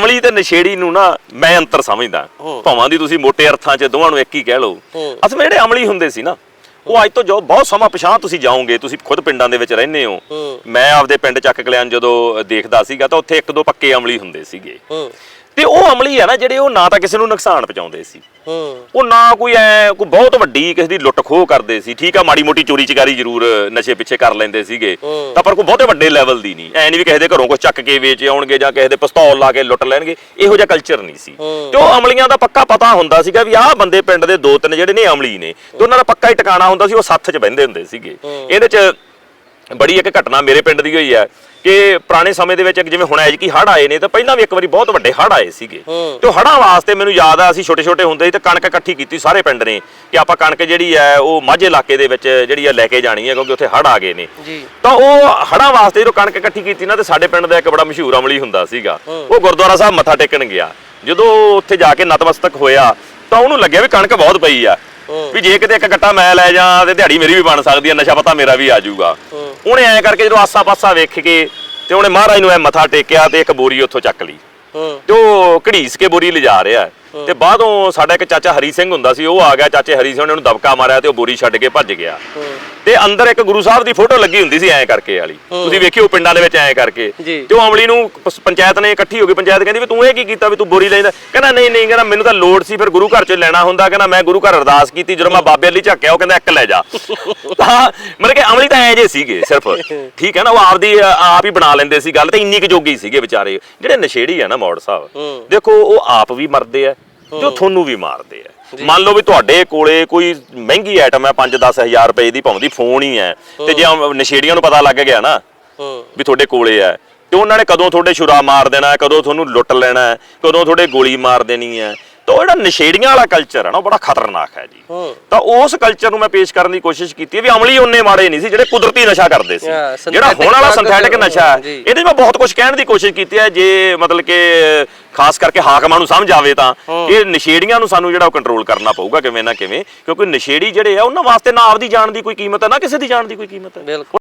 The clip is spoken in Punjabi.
ਅਮਲੀ ਤੇ ਨਸ਼ੇੜੀ ਨੂੰ ਨਾ ਮੈਂ ਅੰਤਰ ਸਮਝਦਾ। ਭਾਵਾਂ ਦੀ ਤੁਸੀਂ ਮੋٹے ਅਰਥਾਂ 'ਚ ਦੋਵਾਂ ਨੂੰ ਇੱਕ ਹੀ ਕਹਿ ਲਓ। ਅਸਲ ਵਿੱਚ ਜਿਹੜੇ ਅਮਲੀ ਹੁੰਦੇ ਸੀ ਨਾ ਉਹ ਅੱਜ ਤੋਂ ਜੋ ਬਹੁਤ ਸਮਾਂ ਪਿਛਾਂ ਤੁਸੀਂ ਜਾਓਗੇ ਤੁਸੀਂ ਖੁਦ ਪਿੰਡਾਂ ਦੇ ਵਿੱਚ ਰਹਿੰਦੇ ਹੋ। ਮੈਂ ਆਪਦੇ ਪਿੰਡ ਚੱਕ ਕਲਿਆਣ ਜਦੋਂ ਦੇਖਦਾ ਸੀਗਾ ਤਾਂ ਉੱਥੇ ਇੱਕ ਦੋ ਪੱਕੇ ਅਮਲੀ ਹੁੰਦੇ ਸੀਗੇ ਤੇ ਉਹ ਅਮਲੀ ਆ ਨਾ ਜਿਹੜੇ ਉਹ ਨਾ ਤਾਂ ਕਿਸੇ ਨੂੰ ਨੁਕਸਾਨ ਪਹੁੰਚਾਉਂਦੇ ਸੀ। ਹੂੰ। ਉਹ ਨਾ ਕੋਈ ਐ ਕੋਈ ਬਹੁਤ ਵੱਡੀ ਕਿਸੇ ਦੀ ਲੁੱਟ ਖੋਹ ਕਰਦੇ ਸੀ। ਠੀਕ ਆ ਮਾੜੀ ਮੋਟੀ ਚੋਰੀ ਚਕਾਰੀ ਜ਼ਰੂਰ ਨਸ਼ੇ ਪਿੱਛੇ ਕਰ ਲੈਂਦੇ ਸੀਗੇ। ਤਾਂ ਪਰ ਕੋਈ ਬਹੁਤੇ ਵੱਡੇ ਲੈਵਲ ਦੀ ਨਹੀਂ। ਐ ਨਹੀਂ ਵੀ ਕਿਸੇ ਦੇ ਘਰੋਂ ਕੁਝ ਚੱਕ ਕੇ ਵੇਚ ਆਉਣਗੇ ਜਾਂ ਕਿਸੇ ਦੇ ਪਿਸਤੌਲ ਲਾ ਕੇ ਲੁੱਟ ਲੈਣਗੇ। ਇਹੋ ਜਿਹਾ ਕਲਚਰ ਨਹੀਂ ਸੀ। ਤੇ ਉਹ ਅਮਲੀਆਂ ਦਾ ਪੱਕਾ ਪਤਾ ਹੁੰਦਾ ਸੀਗਾ ਵੀ ਆਹ ਬੰਦੇ ਪਿੰਡ ਦੇ ਦੋ ਤਿੰਨ ਜਿਹੜੇ ਨੇ ਅਮਲੀ ਨੇ। ਤੇ ਉਹਨਾਂ ਦਾ ਪੱਕਾ ਹੀ ਟਿਕਾਣਾ ਹੁੰਦਾ ਸੀ ਉਹ ਸੱਥ 'ਚ ਬਹਿੰਦੇ ਹੁੰਦੇ ਸੀਗੇ। ਇਹਦੇ 'ਚ ਬੜੀ ਇੱਕ ਘਟਨਾ ਮੇਰੇ ਪਿੰਡ ਦੀ ਹੋਈ ਹੈ ਕਿ ਪੁਰਾਣੇ ਸਮੇਂ ਦੇ ਵਿੱਚ ਇੱਕ ਜਿਵੇਂ ਹੁਣ ਐਜਕੀ ਹੜ੍ਹ ਆਏ ਨੇ ਤਾਂ ਪਹਿਲਾਂ ਵੀ ਇੱਕ ਵਾਰੀ ਬਹੁਤ ਵੱਡੇ ਹੜ੍ਹ ਆਏ ਸੀਗੇ ਹੂੰ। ਤੇ ਉਹ ਹੜ੍ਹਾਂ ਵਾਸਤੇ ਮੈਨੂੰ ਯਾਦ ਆ ਅਸੀਂ ਛੋਟੇ ਛੋਟੇ ਹੁੰਦੇ ਸੀ ਤੇ ਕਣਕ ਇਕੱਠੀ ਕੀਤੀ ਸਾਰੇ ਪਿੰਡ ਨੇ ਕਿ ਆਪਾਂ ਕਣਕ ਜਿਹੜੀ ਹੈ ਉਹ ਮਾਝੇ ਇਲਾਕੇ ਦੇ ਵਿੱਚ ਜਿਹੜੀ ਆ ਲੈ ਕੇ ਜਾਣੀ ਹੈ ਕਿਉਂਕਿ ਉੱਥੇ ਹੜ੍ਹ ਆ ਗਏ ਨੇ ਤਾਂ ਉਹ ਹੜ੍ਹਾਂ ਵਾਸਤੇ ਜਦੋਂ ਕਣਕ ਇਕੱਠੀ ਕੀਤੀ ਨਾ ਤੇ ਸਾਡੇ ਪਿੰਡ ਦਾ ਇੱਕ ਬੜਾ ਮਸ਼ਹੂਰ ਅਮਲੀ ਹੁੰਦਾ ਸੀਗਾ ਹੂੰ। ਉਹ ਗੁਰਦੁਆਰਾ ਸਾਹਿਬ ਮੱਥਾ ਟੇਕਣ ਗਿਆ ਜਦੋਂ ਉੱਥੇ ਜਾ ਕੇ ਨਤਮਸਤਕ ਹੋਇਆ ਤਾਂ ਉਹਨੂੰ ਲੱਗਿਆ ਵੀ ਕਣਕ ਬਹੁਤ ਪਈ ਆ ਹੂੰ। ਵੀ ਜੇ ਕਿਤੇ ਇੱਕ ਗੱਟਾ ਮੈਂ ਲੈ ਜਾ ਤੇ ਦਿਹਾੜੀ ਮੇਰੀ ਵੀ ਬਣ ਸਕਦੀ ਆ ਨਸ਼ਾ ਪਤਾ ਮੇਰਾ ਵੀ ਆ ਜਾਊਗਾ ਹੂੰ। ਉਹਨੇ ਐਂ ਕਰਕੇ ਜਦੋਂ ਆਸਾ ਪਾਸਾ ਵੇਖ ਕੇ ਤੇ ਉਹਨੇ ਮਹਾਰਾਜ ਨੂੰ ਐ ਮੱਥਾ ਟੇਕਿਆ ਤੇ ਇੱਕ ਬੋਰੀ ਉੱਥੋਂ ਚੱਕ ਲਈ ਹੂੰ ਤੇ ਉਹ ਘੜੀਸ ਕੇ ਬੋਰੀ ਲਿਜਾ ਰਿਹਾ ਹੈ। ਤੇ ਬਾਅਦੋਂ ਸਾਡਾ ਇੱਕ ਚਾਚਾ ਹਰੀ ਸਿੰਘ ਹੁੰਦਾ ਸੀ ਉਹ ਆ ਗਿਆ ਚਾਚੇ ਹਰੀ ਸਿੰਘ ਨੇ ਉਹਨੂੰ ਦਬਕਾ ਮਾਰਿਆ ਤੇ ਉਹ ਬੋਰੀ ਛੱਡ ਕੇ ਭੱਜ ਗਿਆ। ਤੇ ਅੰਦਰ ਇੱਕ ਗੁਰੂ ਸਾਹਿਬ ਦੀ ਫੋਟੋ ਲੱਗੀ ਹੁੰਦੀ ਸੀ ਐਂ ਕਰਕੇ ਵਾਲੀ। ਤੁਸੀਂ ਵੇਖਿਓ ਪਿੰਡਾਂ ਦੇ ਵਿੱਚ ਐਂ ਕਰਕੇ। ਤੇ ਉਹ ਅਮਲੀ ਨੂੰ ਪੰਚਾਇਤ ਨੇ ਇਕੱਠੀ ਹੋ ਕੇ ਪੰਚਾਇਤ ਕਹਿੰਦੀ ਵੀ ਤੂੰ ਇਹ ਕੀ ਕੀਤਾ ਵੀ ਤੂੰ ਬੋਰੀ ਲੈਂਦਾ? ਕਹਿੰਦਾ ਨਹੀਂ ਨਹੀਂ ਕਹਿੰਦਾ ਮੈਨੂੰ ਤਾਂ ਲੋੜ ਸੀ ਫਿਰ ਗੁਰੂ ਘਰ ਚੋਂ ਲੈਣਾ ਹੁੰਦਾ। ਕਹਿੰਦਾ ਮੈਂ ਗੁਰੂ ਘਰ ਅਰਦਾਸ ਕੀਤੀ ਜਦੋਂ ਮੈਂ ਬਾਬੇ ਲਈ ਝੱਕਿਆ ਉਹ ਕਹਿੰਦਾ ਇੱਕ ਲੈ ਜਾ। ਤਾਂ ਮਤਲਬ ਕਿ ਅਮਲੀ ਤਾਂ ਐ ਜੇ ਸੀਗੇ ਸਿਰਫ। ਠੀਕ ਹੈ ਨਾ ਉਹ ਆਪਦੀ ਆਪ ਹੀ ਬਣਾ ਲੈਂਦੇ ਸੀ ਗੱਲ ਤੇ ਇੰਨੀ ਕੁ ਜੋਗੀ ਸੀਗੇ ਵਿਚਾਰੇ। ਜਿਹੜੇ ਨਸ਼ੇੜੀ ਆ ਨਾ ਮੌੜ ਸਾਹਿਬ। ਦੇਖੋ ਉਹ ਆਪ ਵੀ ਮਰਦੇ ਆ। ਤੇ ਉਹ ਤੁਹਾਨੂੰ ਵੀ ਮਾਰਦੇ ਆ। ਮੰਨ ਲਓ ਵੀ ਤੁਹਾਡੇ ਕੋਲੇ ਕੋਈ ਮਹਿੰਗੀ ਆਈਟਮ ਹੈ 5-10 ਹਜ਼ਾਰ ਰੁਪਏ ਦੀ ਭਾਵੇਂ ਦੀ ਫੋਨ ਹੀ ਹੈ। ਤੇ ਜੇ ਨਸ਼ੇੜੀਆਂ ਨੂੰ ਪਤਾ ਲੱਗ ਗਿਆ ਨਾ ਵੀ ਤੁਹਾਡੇ ਕੋਲੇ ਹੈ ਤੇ ਉਹਨਾਂ ਨੇ ਕਦੋਂ ਤੁਹਾਡੇ ਛੁਰਾ ਮਾਰ ਦੇਣਾ ਕਦੋਂ ਤੁਹਾਨੂੰ ਲੁੱਟ ਲੈਣਾ ਕਦੋਂ ਤੁਹਾਡੇ ਗੋਲੀ ਮਾਰ ਦੇਣੀ ਹੈ। ਤਾਂ ਉਹ ਜਿਹੜਾ ਨਸ਼ੇੜੀਆਂ ਵਾਲਾ ਕਲਚਰ ਹੈ ਨਾ ਉਹ ਬੜਾ ਖਤਰਨਾਕ ਹੈ ਜੀ। ਤਾਂ ਉਸ ਕਲਚਰ ਨੂੰ ਮੈਂ ਪੇਸ਼ ਕਰਨ ਦੀ ਕੋਸ਼ਿਸ਼ ਕੀਤੀ ਹੈ ਵੀ ਅਮਲੀ ਉਹਨੇ ਮਾੜੇ ਨਹੀਂ ਸੀ ਜਿਹੜੇ ਕੁਦਰਤੀ ਨਸ਼ਾ ਕਰਦੇ ਸੀ। ਜਿਹੜਾ ਹੁਣ ਵਾਲਾ ਸਿੰਥੈਟਿਕ ਨਸ਼ਾ ਹੈ। ਇਹਦੇ ਮੈਂ ਬਹੁਤ ਕੁਝ ਕਹਿਣ ਦੀ ਕੋਸ਼ਿਸ਼ ਕੀਤੀ ਹੈ ਜੇ ਮਤਲਬ ਕਿ ਖਾਸ ਕਰਕੇ ਹਾਕਮਾਂ ਨੂੰ ਸਮਝ ਆਵੇ ਤਾਂ ਇਹ ਨਸ਼ੇੜੀਆਂ ਨੂੰ ਸਾਨੂੰ ਜਿਹੜਾ ਉਹ ਕੰਟਰੋਲ ਕਰਨਾ ਪਊਗਾ ਕਿਵੇਂ ਨਾ ਕਿਵੇਂ ਕਿਉਂਕਿ ਨਸ਼ੇੜੀ ਜਿਹੜੇ ਆ ਉਹਨਾਂ ਵਾਸਤੇ ਨਾ ਆਪਦੀ ਜਾਨ ਦੀ ਕੋਈ ਕੀਮਤ ਹੈ ਨਾ ਕਿਸੇ ਦੀ ਜਾਨ ਦੀ ਕੋਈ ਕੀਮਤ ਹੈ ਬਿਲਕੁਲ।